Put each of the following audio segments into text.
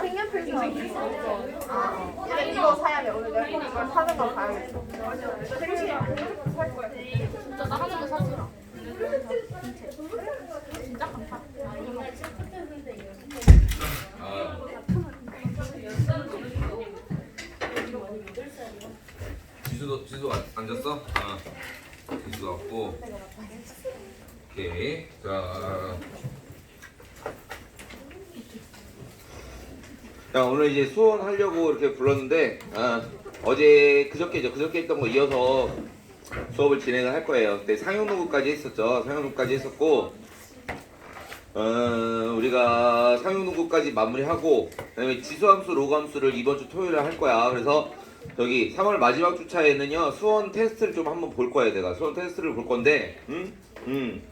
색연필 사. 이거 사야 돼. 오늘 내가 이걸 사는 거 봐야겠어. 색칠 살 거야. 진짜 나 하는 거 사주라. 진짜 감사. 아. 지수도 지수 안- 앉았어? 아. 지수 왔고. 오케이. 자. 자 오늘 이제 수원 하려고 이렇게 불렀는데 아, 어제 그저께죠 그저께 했던 거 이어서 수업을 진행을 할 거예요. 근데 상용농구까지 했었죠. 상용농구까지 했었고 어, 우리가 상용농구까지 마무리하고 그다음에 지수함수 로그함수를 이번 주 토요일에 할 거야. 그래서 저기 3월 마지막 주차에는요 수원 테스트를 좀 한번 볼 거야 내가 수원 테스트를 볼 건데 음? 음.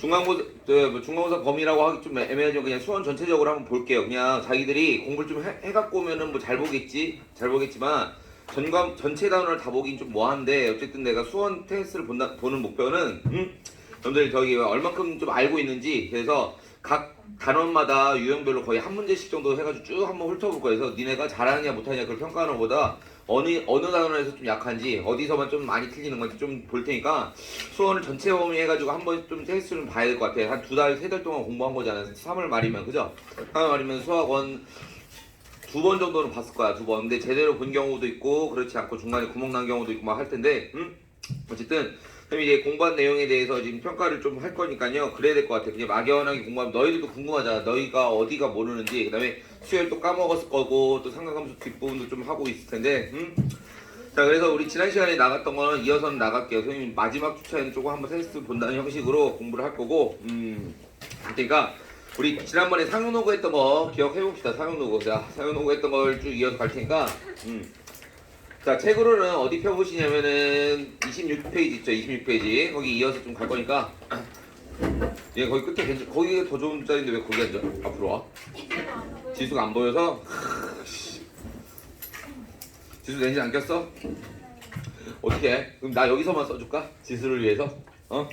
중간고사 저, 뭐 중간고사 범위라고 하기 좀 애매하지만 그냥 수원 전체적으로 한번 볼게요. 그냥 자기들이 공부를 좀 해, 해갖고 오면은 뭐 잘 보겠지 잘 보겠지만 전과 전체 단원을 다 보긴 좀 뭐한데 어쨌든 내가 수원 테스트를 본다, 보는 목표는 음? 여러분들이 저기 얼마큼 좀 알고 있는지 그래서 각 단원마다 유형별로 거의 한 문제씩 정도 해가지고 쭉 한번 훑어볼 거예요. 그래서 니네가 잘하느냐 못하느냐 그걸 평가하는 것보다 어느 어느 단원에서 좀 약한지 어디서만 좀 많이 틀리는 건지 좀 볼 테니까 수원을 전체 범위 해가지고 한번 좀 테스트를 봐야 될 것 같아. 한두 달, 세 달 동안 공부한 거잖아. 3월 말이면 그죠? 3월 말이면 수학원 두 번 정도는 봤을 거야. 두 번. 근데 제대로 본 경우도 있고 그렇지 않고 중간에 구멍 난 경우도 있고 막 할 텐데 음? 어쨌든 그럼 이제 공부한 내용에 대해서 지금 평가를 좀 할 거니까요. 그래야 될 것 같아. 그냥 막연하게 공부하면 너희들도 궁금하잖아. 너희가 어디가 모르는지. 그 다음에 수요일 또 까먹었을 거고 또 삼각함수 뒷부분도 좀 하고 있을 텐데. 음? 자 그래서 우리 지난 시간에 나갔던 거는 이어서 나갈게요. 선생님 마지막 주차에는 조금 한번 테스트 본다는 형식으로 공부를 할 거고. 음. 그러니까 우리 지난번에 상용노고 했던 거 기억해 봅시다. 상용노고. 자 상용노고 했던 걸 쭉 이어서 갈 테니까. 음. 자 책으로는 어디 펴보시냐면은 26페이지 있죠 26페이지 거기 이어서 좀 갈 거니까 얘 거기 끝에 괜찮 거기가 더 좋은 자리인데 왜 거기 앉아 앞으로 와 지수가 안 보여서 지수 렌즈 안 꼈어? 어떻게 해? 그럼 나 여기서만 써줄까? 지수를 위해서 어?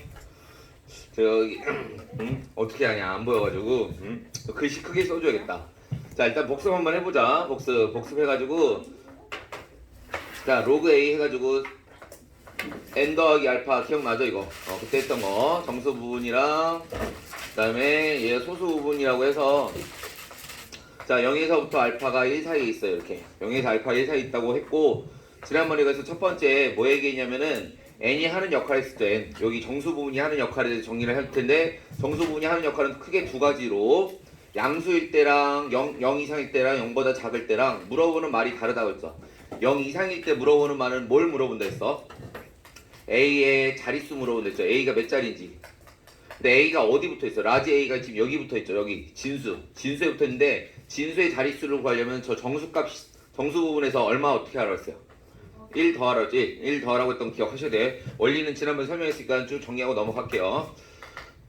저기 응? 어떻게 하냐 안 보여가지고 응? 글씨 크게 써줘야겠다 자 일단 복습 한번 해보자 복습 복습해가지고 자 로그 A 해가지고 n 더하기 알파 기억나죠 이거? 어, 그때 했던 거. 정수 부분이랑 그 다음에 얘 소수 부분이라고 해서 자 0에서부터 알파가 1 사이에 있어요 이렇게. 0에서 알파 1 사이에 있다고 했고 지난번에 그래서 첫 번째 뭐 얘기했냐면은 n이 하는 역할을 했을 때 n. 여기 정수 부분이 하는 역할에 대해서 정리를 할 텐데 정수 부분이 하는 역할은 크게 두 가지로 양수일 때랑 0, 0 이상일 때랑 0보다 작을 때랑 물어보는 말이 다르다고 했죠 0 이상일 때 물어보는 말은 뭘 물어본다 했어? A의 자릿수 물어본다 했죠. A가 몇 자리인지. 근데 A가 어디 붙어 있어? 라지 A가 지금 여기 붙어 있죠. 여기 진수. 진수에 붙어 있는데 진수의 자릿수를 구하려면 저 정수값 정수 부분에서 얼마 어떻게 했어요? 1 더하라고 했지? 1 더하라고 했던 거 기억하셔야 돼. 원리는 지난번에 설명했으니까 쭉 정리하고 넘어갈게요.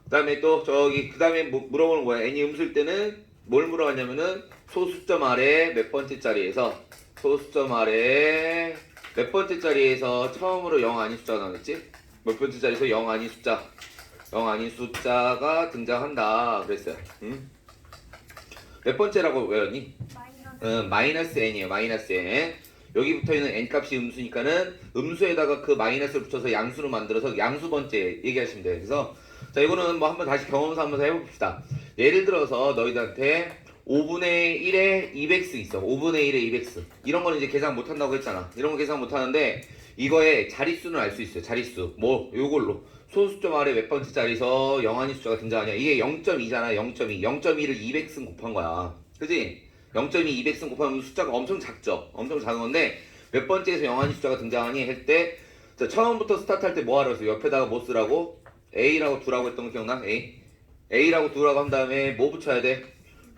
그 다음에 또 저기 그 다음에 물어보는 거야. n이 음수일 때는 뭘 물어봤냐면은 소수점 아래 몇 번째 자리에서 소수점 아래 몇 번째 자리에서 처음으로 0 아닌 숫자가 나왔지? 몇 번째 자리에서 0 아닌 숫자 0 아닌 숫자가 등장한다 그랬어요 응? 몇 번째라고 외웠니? 어, 마이너스 n이에요 마이너스 n 여기 붙어있는 n 값이 음수니까는 음수에다가 그 마이너스를 붙여서 양수로 만들어서 양수 번째 얘기하시면 돼요 그래서 자 이거는 뭐 한번 다시 경험사 한번 해봅시다 예를 들어서 너희들한테 5분의 1에 200스 있어. 5분의 1에 200스. 이런 거는 이제 계산 못 한다고 했잖아. 이런 거 계산 못 하는데 이거의 자릿수는 알 수 있어요. 자릿수. 뭐 요걸로 소수점 아래 몇 번째 자리에서 영한이 숫자가 등장하냐. 이게 0.2잖아. 0.2. 0.2를 200승 곱한 거야. 그지? 0.2 200승 곱하면 숫자가 엄청 작죠. 엄청 작은 건데 몇 번째에서 영한이 숫자가 등장하니 할 때 처음부터 스타트 할 때 뭐 하라고 했어? 옆에다가 뭐 쓰라고? A라고 두라고 했던 거 기억나? A. A라고 두라고 한 다음에 뭐 붙여야 돼?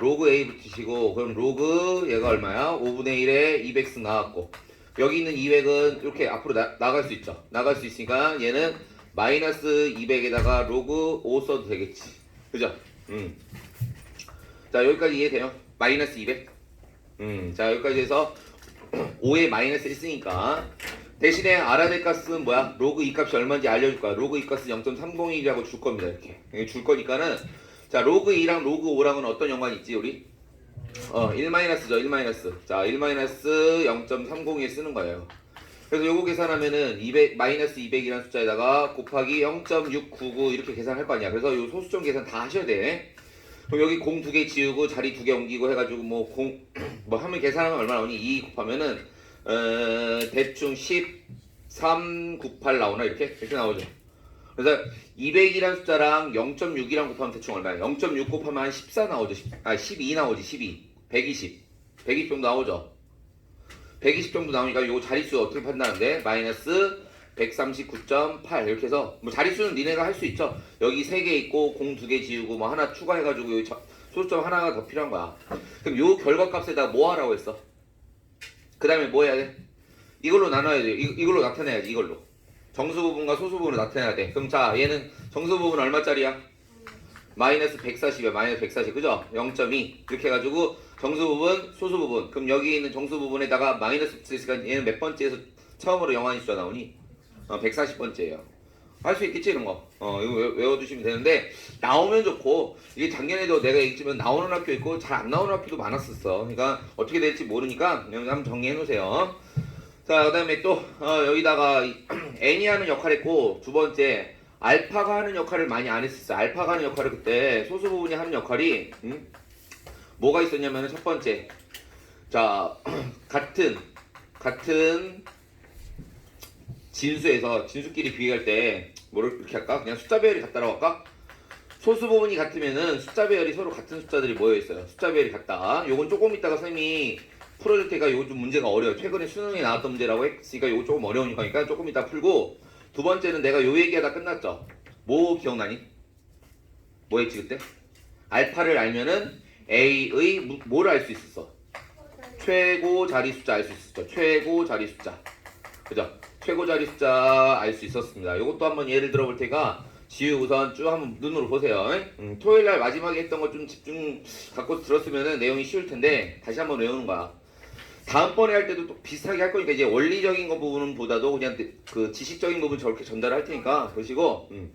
로그 A 붙이시고 그럼 로그 얘가 얼마야? 5분의 1에 200승 나왔고 여기 있는 200은 이렇게 앞으로 나, 나갈 수 있죠 나갈 수 있으니까 얘는 마이너스 200에다가 로그 5 써도 되겠지 그죠? 음. 자 여기까지 이해돼요? 마이너스 200 음. 자 여기까지 해서 5에 마이너스 1쓰니까 대신에 알아야 될 값은 뭐야? 로그 이 값이 얼마인지 알려줄 거야 로그 이 값은 0.301이라고 줄 겁니다 이렇게 줄 거니까는 자 로그 2랑 로그 5랑은 어떤 연관이 있지 우리? 어, 1 마이너스죠, 1 마이너스. 자, 1 마이너스 0.301 쓰는 거예요. 그래서 요거 계산하면은 200 마이너스 200이라는 숫자에다가 곱하기 0.699 이렇게 계산할 거 아니야. 그래서 요 소수점 계산 다 하셔야 돼. 그럼 여기 공 두 개 지우고 자리 두 개 옮기고 해가지고 뭐 공 뭐 하면 계산하면 얼마나 나오니? 2 곱하면은 어, 대충 1398 나오나 이렇게 이렇게 나오죠. 그래서 200이란 숫자랑 0.6이랑 곱하면 대충 얼마야? 0.6 곱하면 한 14 나오죠. 10, 아, 12 나오지, 12. 120. 120 정도 나오죠. 120 정도 나오니까 요 자릿수 어떻게 판단하는데? 마이너스 139.8 이렇게 해서 뭐 자릿수는 니네가 할 수 있죠. 여기 3개 있고 공 2개 지우고 뭐 하나 추가해가지고 저- 소수점 하나가 더 필요한 거야. 그럼 요 결과값에다 뭐 하라고 했어? 그 다음에 뭐 해야 돼? 이걸로 나눠야 돼. 이, 이걸로 나타내야지, 이걸로. 정수 부분과 소수 부분을 나타내야 돼. 그럼 자, 얘는 정수 부분 얼마짜리야? 마이너스 140이야. 마이너스 140. 그죠? 0.2. 이렇게 해가지고 정수 부분, 소수 부분. 그럼 여기 있는 정수 부분에다가 마이너스 붙였으니까 얘는 몇 번째에서 처음으로 영환이 숫자 나오니? 어, 140번째예요. 할 수 있겠지 이런 거. 어, 이거 외- 외워두시면 되는데 나오면 좋고 이게 작년에도 내가 얘기했지만 나오는 학교 있고 잘 안 나오는 학교도 많았었어. 그러니까 어떻게 될지 모르니까 여기 한번 정리해 놓으세요. 자, 그 다음에 또 어, 여기다가 이- n이 하는 역할 했고 두 번째 알파가 하는 역할을 많이 안 했었어. 알파가 하는 역할을 그때 소수 부분이 하는 역할이 음? 뭐가 있었냐면은 첫 번째 자 같은 같은 진수에서 진수끼리 비교할 때 뭐를 이렇게 할까? 그냥 숫자 배열이 같다라고 할까? 소수 부분이 같으면은 숫자 배열이 서로 같은 숫자들이 모여 있어요. 숫자 배열이 같다. 요건 조금 이따가 선생님이 요거 좀 문제가 어려워요. 최근에 수능에 나왔던 문제라고 했으니까 요거 조금 어려우니까 조금 이따 풀고 두 번째는 내가 요 얘기하다 끝났죠. 뭐 기억나니? 뭐 했지 그때? 알파를 알면은 A의 무- 뭐를 알수 있었어? 최고 자리 숫자 알 수 있었죠. 최고 자리 숫자. 그죠? 최고 자리 숫자 알 수 있었습니다. 이것도 한번 예를 들어 볼 테니까 지우 우선 쭉 한번 눈으로 보세요. 음, 토요일 날 마지막에 했던 거좀 집중 갖고 들었으면 내용이 쉬울 텐데 다시 한번 외우는 거야. 다음번에 할 때도 또 비슷하게 할 거니까 이제 원리적인 거 부분보다도 그냥 그 지식적인 부분 저렇게 전달할 테니까 보시고 음.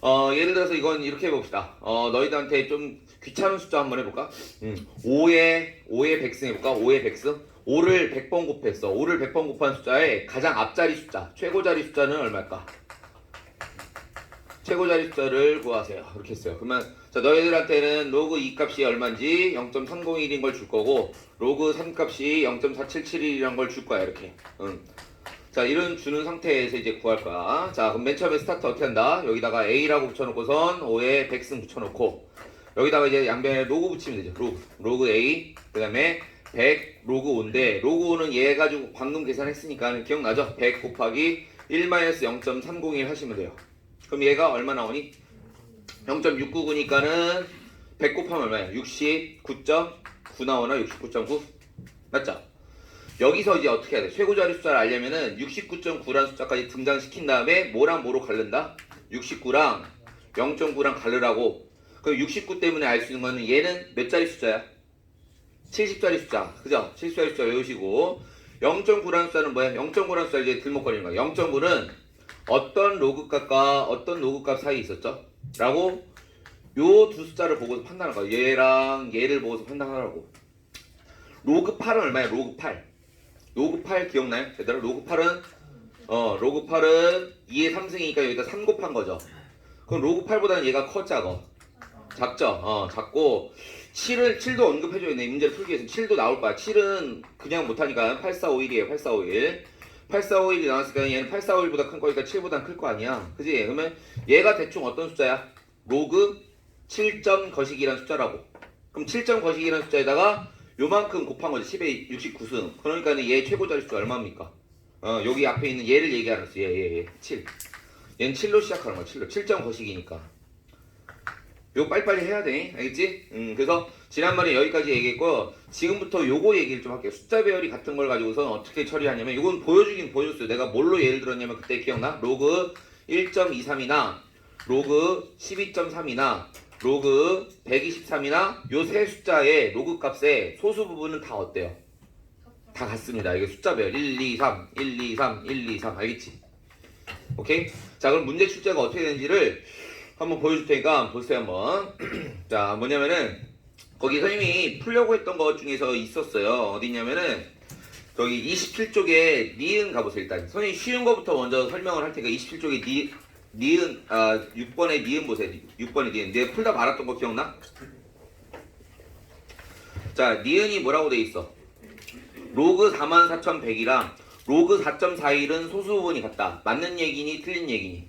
어, 예를 들어서 이건 이렇게 해봅시다. 어, 너희들한테 좀 귀찮은 숫자 한번 해볼까? 음, 5에, 5에 백승 해볼까? 5에 백승? 5를 100번 곱했어. 5를 100번 곱한 숫자의 가장 앞자리 숫자, 최고 자리 숫자는 얼마일까? 최고 자리 숫자를 구하세요. 이렇게 했어요. 그러면 자 너희들한테는 로그 2 값이 얼마인지 0.301인 걸 줄 거고 로그 3 값이 0.4771이란 걸 줄 거야 이렇게. 응. 자 이런 주는 상태에서 이제 구할 거야. 자 그럼 맨 처음에 스타트 어떻게 한다? 여기다가 A라고 붙여놓고선 5에 100승 붙여놓고 여기다가 이제 양변에 로그 붙이면 되죠. 로그 로그 A 그 다음에 100 로그 5인데 로그 5는 얘 가지고 방금 계산했으니까 기억나죠? 100 곱하기 1-0.301 하시면 돼요. 그럼 얘가 얼마 나오니? 0.699니까는 100 곱하면 얼마야? 69.9 나오나? 69.9? 맞죠? 여기서 이제 어떻게 해야 돼? 최고 자리 숫자를 알려면은 69.9라는 숫자까지 등장시킨 다음에 뭐랑 뭐로 갈른다? 69랑 0.9랑 갈르라고. 그럼 69 때문에 알 수 있는 거는 얘는 몇 자리 숫자야? 70자리 숫자. 그죠? 70자리 숫자 외우시고 0.9라는 숫자는 뭐야? 0.9라는 숫자 이제 들먹거리는 거야. 0.9는 어떤 로그값과 어떤 로그값 사이에 있었죠? 라고 요 두 숫자를 보고서 판단할 거야. 얘랑 얘를 보고서 판단하라고. 로그 8은 얼마야? 로그 8. 로그 8 기억나요? 얘들아 로그 8은 어 로그 8은 2의 3승이니까 여기다 3 곱한 거죠. 그럼 로그 8보다는 얘가 커 작어. 작죠? 어 작고 7을 7도 언급해줘야 돼. 이 문제를 풀기 위해서 7도 나올 거야. 7은 그냥 못하니까 8451이에요. 8451. 8451이 나왔으니까 얘는 8451보다 큰 거니까 7보다 클 거 아니야. 그지? 그러면 얘가 대충 어떤 숫자야? 로그 7점 거시기란 숫자라고. 그럼 7점 거시기란 숫자에다가 요만큼 곱한 거지. 10에 69승. 그러니까 얘 최고 자리 숫자 얼마입니까? 어, 여기 앞에 있는 얘를 얘기하는 거지. 얘, 얘, 얘. 7. 얘는 7로 시작하는 거야. 7로. 7점 거시기니까. 요거 빨리빨리 해야 돼. 알겠지? 음, 그래서 지난번에 여기까지 얘기했고 지금부터 요거 얘기를 좀 할게요. 숫자 배열이 같은 걸 가지고서 어떻게 처리하냐면 이건 보여주긴 보여줬어요. 내가 뭘로 예를 들었냐면 그때 기억나? 로그 1.23이나 로그 12.3이나 로그 123이나 요 세 숫자의 로그 값의 소수 부분은 다 어때요? 다 같습니다. 이게 숫자 배열 1, 2, 3, 1, 2, 3, 1, 2, 3 알겠지? 오케이? 자 그럼 문제 출제가 어떻게 되는지를 한번 보여줄 테니까 보세요 한번. 자 뭐냐면은 거기 선생님이 풀려고 했던 것 중에서 있었어요. 어디냐면은 저기 27쪽에 니은 가보세요 일단. 선생님 쉬운 거부터 먼저 설명을 할 테니까 27쪽에 니 니은 아 6번에 니은 보세요. 6번에 니은. 내가 풀다 말았던 거 기억나? 자 니은이 뭐라고 돼 있어? 로그 44,100이랑 로그 4.41은 소수 부분이 같다. 맞는 얘기니 틀린 얘기니?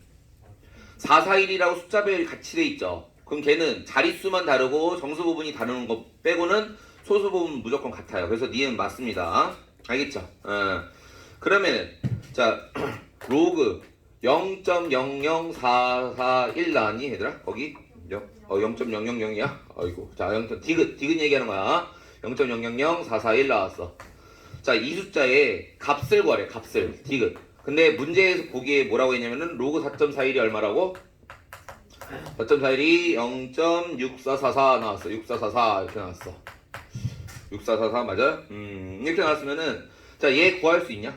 441이라고 숫자별이 같이 돼 있죠. 그럼 걔는 자릿수만 다르고 정수 부분이 다르는 거 빼고는 소수 부분 무조건 같아요. 그래서 니은 맞습니다. 알겠죠? 어. 그러면은 자 로그 0.00441 나왔니 얘들아? 거기? 영- 어 0.000이야? 아이고 자 0. 디귿 디귿 얘기하는 거야. 0.0000441 나왔어. 자 이 숫자의 값을 구하래 값을 디귿. 근데 문제에서 보기에 뭐라고 했냐면은 로그 4.41이 얼마라고? 4.41이 0.6444 나왔어. 6444 이렇게 나왔어. 6444 맞아? 음 이렇게 나왔으면은 자 얘 구할 수 있냐?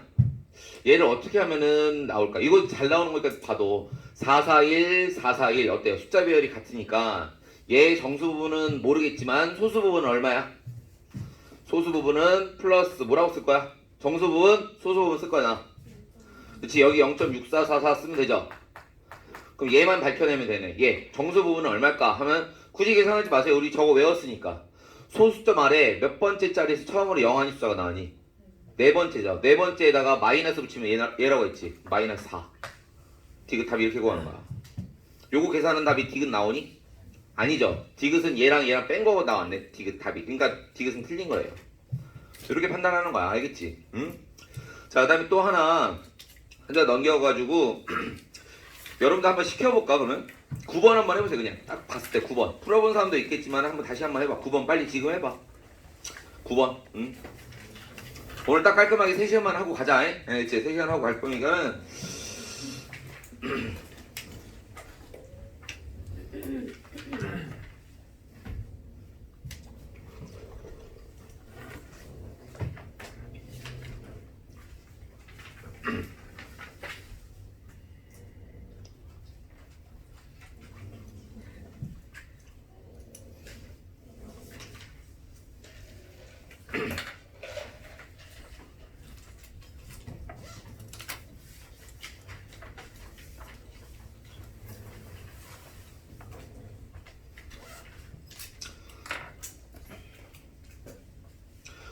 얘를 어떻게 하면은 나올까? 이거 잘 나오는 거니까 봐도 441, 441 어때요? 숫자 배열이 같으니까 얘 정수 부분은 모르겠지만 소수 부분은 얼마야? 소수 부분은 플러스 뭐라고 쓸 거야? 정수 부분, 소수 부분 쓸 거야 나. 그렇지 여기 0.6444 쓰면 되죠? 그럼 얘만 밝혀내면 되네. 얘 정수 부분은 얼마일까? 하면 굳이 계산하지 마세요. 우리 저거 외웠으니까. 소수점 아래 몇 번째 자리에서 처음으로 영한이 숫자가 나오니? 네 번째죠. 네 번째에다가 마이너스 붙이면 얘, 얘라고 했지. 마이너스 4. 디귿 답이 이렇게 구하는 거야. 요거 계산한 답이 디귿 나오니? 아니죠. 디귿은 얘랑 얘랑 뺀거 나왔네. 디귿 답이. 그러니까 디귿은 틀린 거예요. 이렇게 판단하는 거야. 알겠지? 응? 자, 그 다음에 또 하나 한자 넘겨가지고 여러분도 한번 시켜볼까 그러면? 9번 한번 해보세요 그냥 딱 봤을 때 9번 풀어본 사람도 있겠지만 한번 다시 한번 해봐 9번 빨리 지금 해봐 9번 응? 오늘 딱 깔끔하게 3시간만 하고 가자 에? 예, 이제 3시간 하고 갈 거니까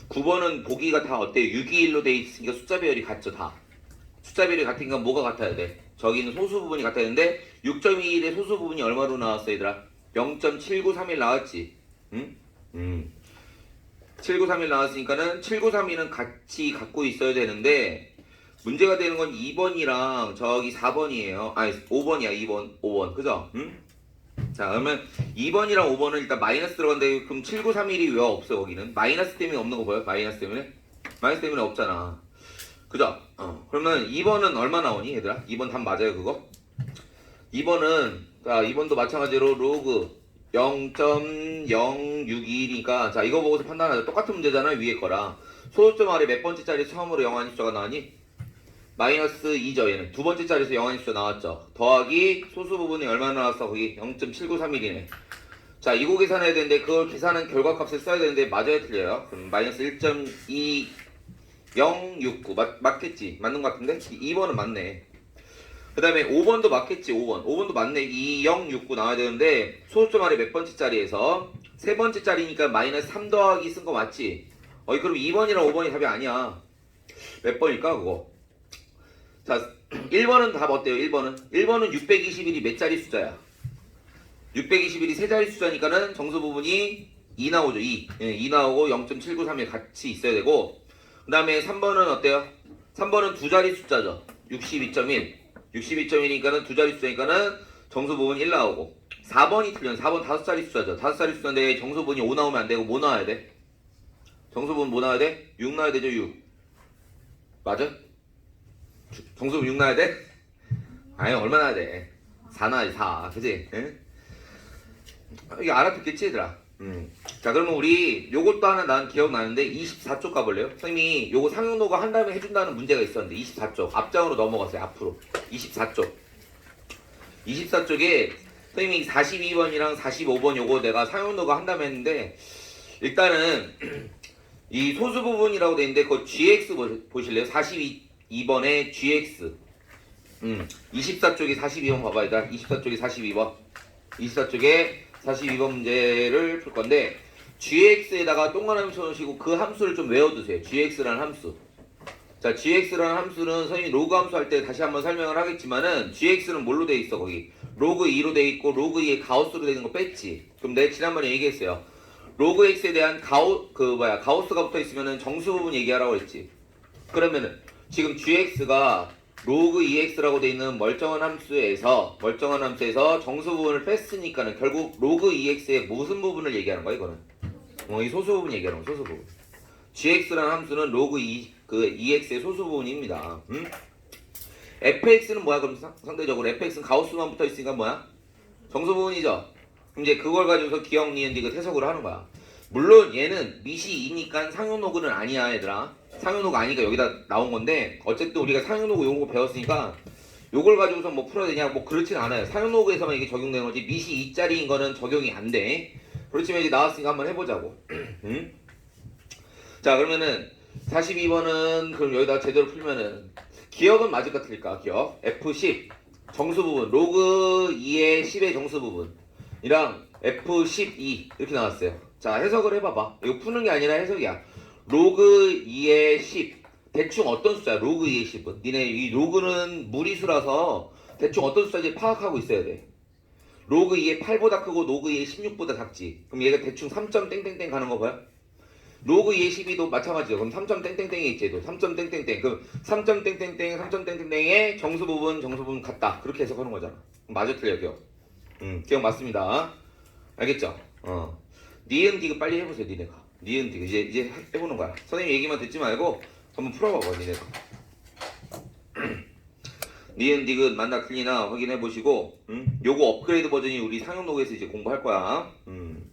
9번은 보기가 다 어때요? 621로 돼 있으니까 숫자 배열이 같죠 다 숫자 배열이 같으니까 뭐가 같아야 돼? 저기는 소수 부분이 같아야 되는데 6.21의 소수 부분이 얼마로 나왔어 얘들아? 0.7931 나왔지 응? 음. 7931 나왔으니까는 7931은 같이 갖고 있어야 되는데 문제가 되는 건 2번이랑 저기 4번이에요. 아니 5번이야 2번 5번 그죠? 응? 자 그러면 2번이랑 5번은 일단 마이너스 들어간데 그럼 7931이 왜 없어 거기는? 마이너스 때문에 없는 거 보여? 마이너스 때문에? 마이너스 때문에 없잖아. 그죠? 어. 그러면 2번은 얼마 나오니 얘들아? 2번 답 맞아요 그거? 2번은 자 2번도 마찬가지로 로그 0.061이니까 자 이거 보고서 판단하자 똑같은 문제잖아 위에 거랑 소수점 아래 몇 번째 자리 처음으로 영한이 숫자가 나오니? 마이너스 2죠 얘는 두 번째 자리에서 숫자 나왔죠. 더하기 소수 부분이 얼마나 나왔어? 거기 0.7931이네 자 이거 계산해야 되는데 그걸 계산한 결과값을 써야 되는데 맞아야 틀려요. 그럼 마이너스 1.2069 맞, 맞겠지? 맞는 것 같은데? 2번은 맞네. 그 다음에 5번도 맞겠지? 5번. 5번도 맞네. 2069 나와야 되는데 소수점 아래 몇 번째 자리에서? 세 번째 자리니까 마이너스 3 더하기 쓴 거 맞지? 어이 그럼 2번이랑 5번이 답이 아니야. 몇 번일까 그거 자 1번은 답 어때요? 1번은? 1번은 621이 몇 자리 숫자야? 621이 세 자리 숫자니까는 정수 부분이 2 나오죠 2 예, 2 나오고 0.793이 같이 있어야 되고 그 다음에 3번은 어때요? 3번은 두 자리 숫자죠. 62.1 62.1이니까는 두 자리 숫자니까는 정수 부분 1 나오고 4번이 틀려 4번 다섯 자리 숫자죠. 다섯 자리 숫자인데 정수 부분이 5 나오면 안 되고 뭐 나와야 돼? 정수 부분 뭐 나와야 돼? 6 나와야 되죠 6 맞아? 주- 정수 부분 6 나와야 돼? 아니 얼마 나와야 돼? 4 나와야지 4 그지? 응? 이게 알아듣겠지 얘들아 음. 자 그러면 우리 요것도 하나 난 기억나는데 24쪽 가볼래요? 선생님이 요거 상용노가 한 다음에 해준다는 문제가 있었는데 24쪽 앞장으로 넘어갔어요 앞으로 24쪽 24쪽에 선생님이 42번이랑 45번 요거 내가 상용노가 한 다음에 했는데 일단은 이 소수 부분이라고 돼 있는데 그 GX 보- 보실래요? 42 번에 GX. 음, 24쪽이 42번 봐봐야 돼. 24쪽이 42번. 24쪽에 42번 문제를 풀 건데 GX에다가 동그라미 쳐놓으시고 그 함수를 좀 외워두세요. GX라는 함수. 자, GX라는 함수는 선생님이 로그 함수 할 때 다시 한번 설명을 하겠지만은 GX는 뭘로 돼 있어 거기? 로그 2로 돼 있고 로그 2에 가우스로 돼 있는 거 뺐지. 그럼 내가 지난번에 얘기했어요. 로그 X에 대한 가우 그 뭐야 가우스가 붙어 있으면은 정수 부분 얘기하라고 했지. 그러면은 지금 GX가 로그 2x라고 돼 있는 멀쩡한 함수에서 멀쩡한 함수에서 정수 부분을 뺐으니까는 결국 로그 2x의 무슨 부분을 얘기하는 거야 이거는? 어, 이 소수 부분 얘기하는 거 소수 부분. gx라는 함수는 로그 2, 그 2x의 소수 부분입니다. 음? fx는 뭐야 그럼 상- 상대적으로 fx는 가우스만 붙어 있으니까 뭐야? 정수 부분이죠. 이제 그걸 가지고서 기억 니은 디귿 해석을 하는 거야. 물론 얘는 밑이 2니까 상용 로그는 아니야 얘들아. 상용로그 아니니까 여기다 나온 건데 어쨌든 우리가 상용로그 요거 배웠으니까 요걸 가지고서 뭐 풀어야 되냐 뭐 그렇진 않아요. 상용로그에서만 이게 적용되는 거지 밑이 2짜리인 거는 적용이 안 돼. 그렇지만 이제 나왔으니까 한번 해보자고. 응? 자 그러면은 42번은 그럼 여기다 제대로 풀면은 기억은 맞을까 틀릴까 기억 F10 정수 부분 로그 2의 10의 정수 부분이랑 F12 이렇게 나왔어요 자 해석을 해봐봐 이거 푸는 게 아니라 해석이야 로그 2의 10 대충 어떤 숫자야 로그 2의 10은 니네 이 로그는 무리수라서 대충 어떤 숫자인지 파악하고 있어야 돼 로그 2의 8보다 크고 로그 2의 16보다 작지 그럼 얘가 대충 3점 땡땡땡 가는 거 봐요 로그 2의 12도 마찬가지죠. 그럼 3점 땡땡땡이 있지. 또 3점 땡땡땡. 그럼 3점 땡땡땡, 3점 땡땡땡의 정수 부분, 정수 부분 같다. 그렇게 해석하는 거잖아. 맞아 틀려 기억. 음, 기억 맞습니다. 알겠죠? 어. 니은 디귿 빨리 해보세요, 니네가. 니은 디귿 이제 이제 해보는 거야. 선생님 얘기만 듣지 말고 한번 풀어봐봐, 니네가. 니은 디귿 만나 틀리나 확인해 보시고, 음, 요거 업그레이드 버전이 우리 상용 로그에서 이제 공부할 거야. 음.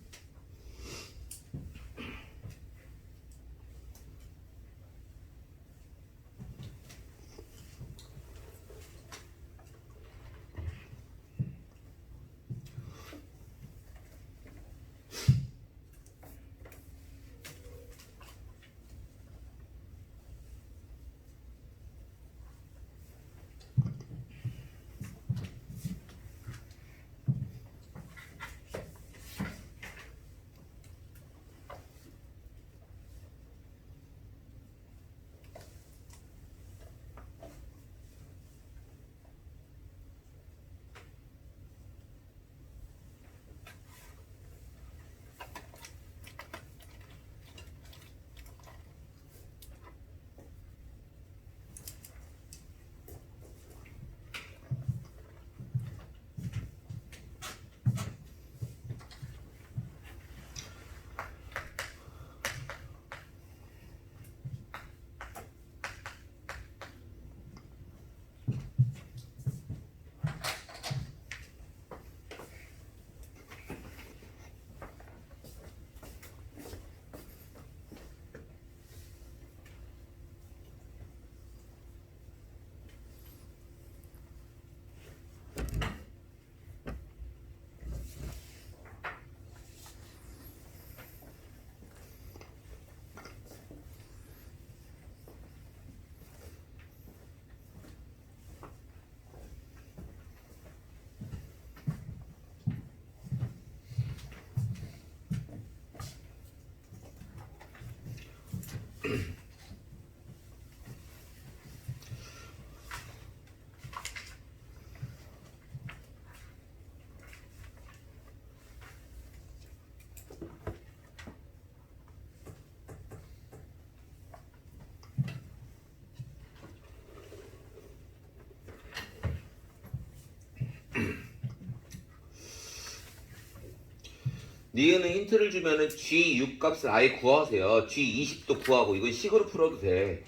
니은은 힌트를 주면은 G6 값을 아예 구하세요. G20도 구하고 이건 식으로 풀어도 돼.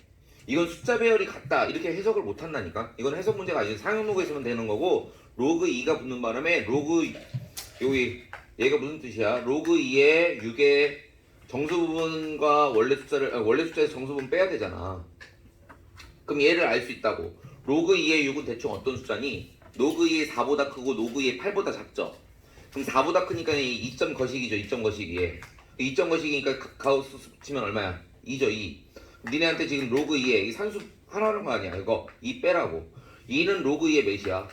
이건 숫자 배열이 같다 이렇게 해석을 못 한다니까. 이건 해석 문제가 아니고 상용 로그 있으면 되는 거고 로그 2가 붙는 바람에 로그 여기 얘가 무슨 뜻이야? 로그 2에 6의 정수 부분과 원래 숫자를 아, 원래 숫자에서 정수 부분 빼야 되잖아. 그럼 얘를 알 수 있다고. 로그 2의 6은 대충 어떤 숫자니? 로그 2의 4보다 크고 로그 2의 8보다 작죠. 그럼 4보다 크니까 이 2점 거시기죠. 2점 거시기 에. 2점 거식이니까 가- 가우스 치면 얼마야? 2죠 2 니네한테 지금 로그 2에 이 산수 하나는 거 아니야 이거? 2 빼라고. 2는 로그 2의 몇이야?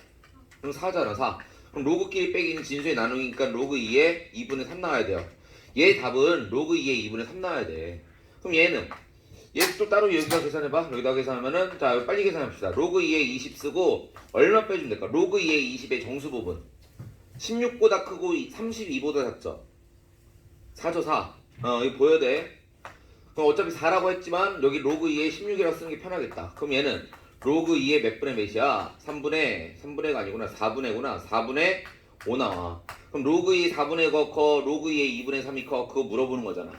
그럼 4잖아 4 그럼 로그끼리 빼기는 진수의 나누기니까 로그 2에 2분의 3 나와야 돼요. 얘 답은 로그 2에 2분의 3 나와야 돼. 그럼 얘는? 얘또 따로 여기다 계산해봐. 여기다 계산하면은 자 빨리 계산합시다. 로그 2에 20 쓰고 얼마 빼주면 될까? 로그 2에 20의 정수 부분 16보다 크고 32보다 작죠. 4죠 4 어, 이거 보여야 돼. 그럼 어차피 4라고 했지만 여기 로그 2에 16이라고 쓰는 게 편하겠다. 그럼 얘는 로그 2의 몇 분의 몇이야? 3분의 3분의가 아니구나. 4분의구나. 4분의 5 나와. 그럼 로그 2 4분의 거 커, 로그 2의 2분의 3이 커? 그거 물어보는 거잖아.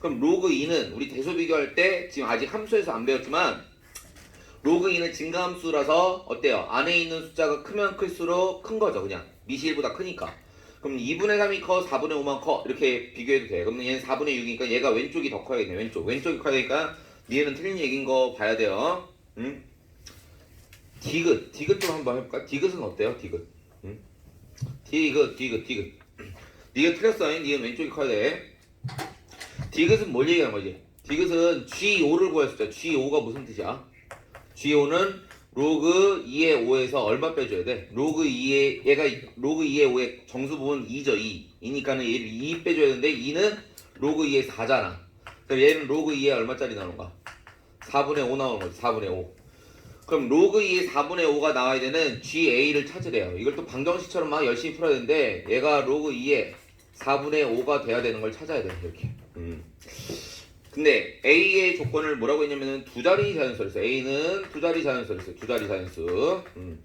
그럼 로그 2는 우리 대소 비교할 때 지금 아직 함수에서 안 배웠지만 로그 2는 증가함수라서 어때요? 안에 있는 숫자가 크면 클수록 큰 거죠 그냥 미시 1보다 크니까 그럼 2분의 3이 커 4분의 5만 커 이렇게 비교해도 돼 그러면 얘는 4분의 6이니까 얘가 왼쪽이 더 커야겠네 왼쪽 왼쪽이 커야니까 얘는 틀린 얘기인 거 봐야 돼요 응? 디귿 디귿 좀 한번 해볼까? 디귿은 어때요 디귿 응? 디귿 디귿 디귿 니가 틀렸어 니은 왼쪽이 커야 돼 디귿은 뭘 얘기하는 거지? 디귿은 G5를 구했었죠. G5가 무슨 뜻이야? G5는 로그 2의 5에서 얼마 빼줘야 돼? 로그 2의 얘가 로그 2의 5의 정수 부분 2죠 2. 이니까는 얘를 2 빼줘야 되는데 2는 로그 2의 4잖아. 그럼 얘는 로그 2의 얼마짜리 나오는가? 4분의 5 나오는 거지 4분의 5. 그럼 로그 2의 4분의 5가 나와야 되는 GA를 찾으래요. 이걸 또 방정식처럼 막 열심히 풀어야 되는데 얘가 로그 2의 4분의 5가 돼야 되는 걸 찾아야 돼 이렇게. 음. 근데 A의 조건을 뭐라고 했냐면은 두 자리 자연수를 했어. A는 두 자리 자연수를 했어. 두 자리 자연수. 음.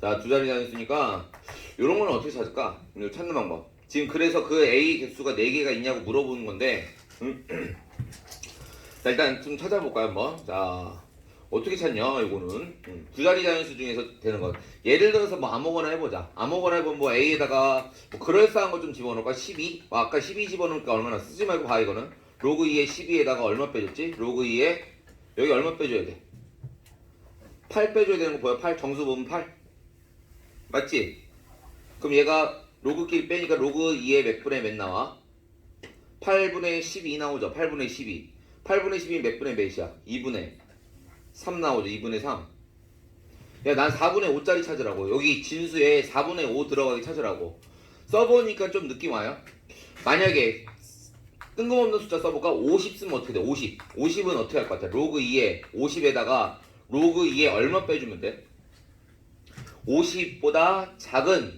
자, 두 자리 자연수니까 이런 거는 어떻게 찾을까? 찾는 방법. 지금 그래서 그 A 개수가 4개가 있냐고 물어보는 건데 음. 자, 일단 좀 찾아볼까요, 한번. 자, 어떻게 찾냐, 이거는. 음, 두 자리 자연수 중에서 되는 거. 예를 들어서 뭐 아무거나 해보자. 아무거나 해보면 뭐 A에다가 뭐 그럴싸한 거 좀 집어넣을까? 12? 뭐 아까 12 집어넣으니까 얼마나 쓰지 말고 봐, 이거는. 로그 2에 12에다가 얼마 빼줬지? 로그 2에 여기 얼마 빼줘야 돼? 8 빼줘야 되는 거 보여? 8 정수 보면 8 맞지? 그럼 얘가 로그끼리 빼니까 로그 2에 몇 분의 몇 나와? 8분의 12 나오죠 8분의 12 8분의 12 몇 분의 몇이야? 2분의 3 나오죠 2분의 3 야, 난 4분의 5짜리 찾으라고. 여기 진수에 4분의 5 들어가게 찾으라고. 써보니까 좀 느낌 와요. 만약에 뜬금없는 숫자 써볼까? 50 쓰면 어떻게 돼? 50. 50은 어떻게 할 것 같아? 로그 2에 50에다가 로그 2에 얼마 빼주면 돼? 50보다 작은